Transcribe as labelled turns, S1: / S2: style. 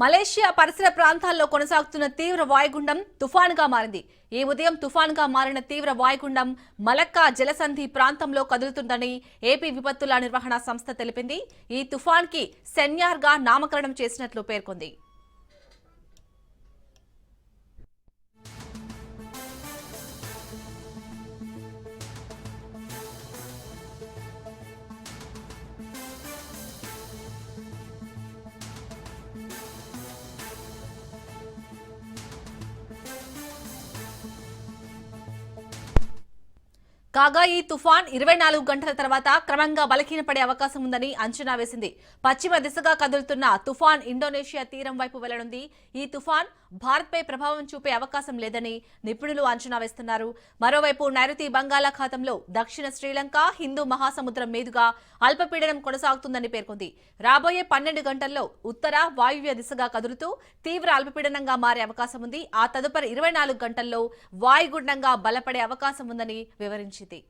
S1: Malaysia పరిసర ప్రాంతాల్లో కొనసాగుతున్న తీవ్ర వాయుగుండం తుఫాన్గా మారింది. ఈ ఉదయం తుఫాన్గా మారిన తీవ్ర వాయుగుండం మలక్కా జలసంధి ప్రాంతంలో కదులుతుందని ఏపీ విపత్తుల నిర్వహణ సంస్థ తెలిపింది. ఈ తుఫాన్కి సెన్యార్గా నామకరణం చేసినట్లు పేర్కొంది. కాగా ఈ తుఫాన్ ఇరవై నాలుగు గంటల తర్వాత క్రమంగా బలహీనపడే అవకాశం ఉందని అంచనా వేసింది. పశ్చిమ దిశగా కదులుతున్న తుఫాన్ ఇండోనేషియా తీరం వైపు వెళ్ళనుంది. ఈ తుఫాన్ భారత్పై ప్రభావం చూపే అవకాశం లేదని నిపుణులు అంచనా వేస్తున్నారు. మరోవైపు నైరుతి బంగాళాఖాతంలో దక్షిణ శ్రీలంక హిందూ మహాసముద్రం మీదుగా అల్పపీడనం కొనసాగుతుందని పేర్కొంది. రాబోయే పన్నెండు గంటల్లో ఉత్తర వాయువ్య దిశగా కదులుతూ తీవ్ర అల్పపీడనంగా మారే అవకాశం ఉంది. ఆ తదుపరి ఇరవై నాలుగు గంటల్లో వాయుగుండంగా బలపడే అవకాశం ఉందని వివరించింది మంచిది